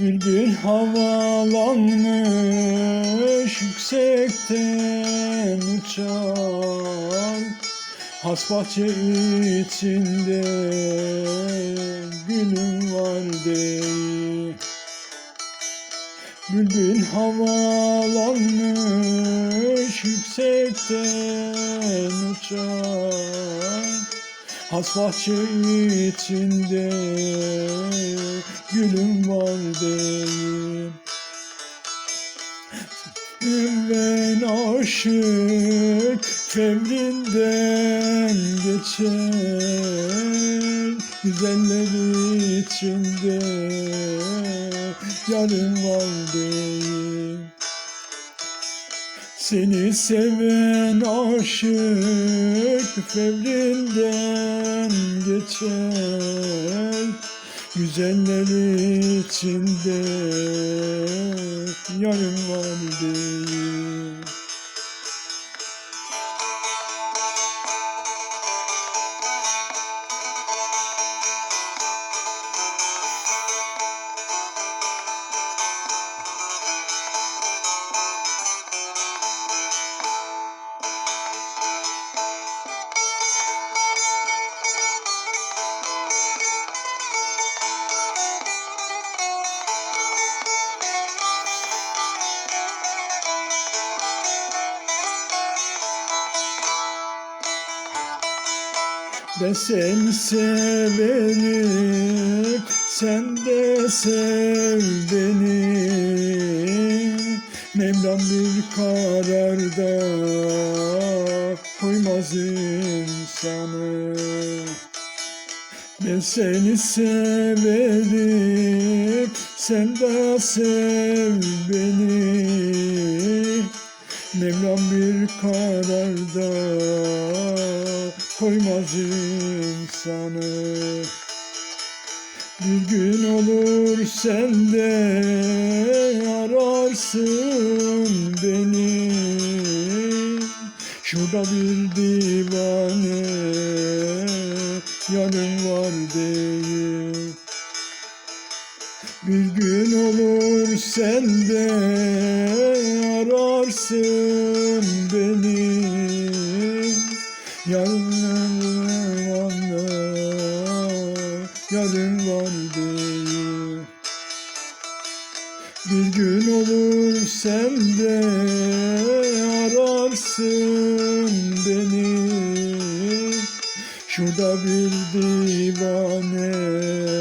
Bülbül havalanmış yüksekten uçar Has bahçe içinde gülüm var değil. Bülbül havalanmış yüksekten uçar Has bahçe içinde gülüm var değil. Ben aşık fevrinden geçer. Güzeller içinde yarım var değil seni seven aşık fevrinden geçer. Güzeller içinde yarım var değil Ben seni severim, sen de sev beni. Mevlam bir kararda koymaz insanı. Ben seni severim, sen de sev beni. Mevlam bir kararda koymaz insanı Bir gün olur sen de ararsın beni. Şurada bir divane yanım var değil. Bir gün olur sen de ararsın beni Yarın var değil Bir gün olur sen de ararsın beni. Şurada bir divane yarın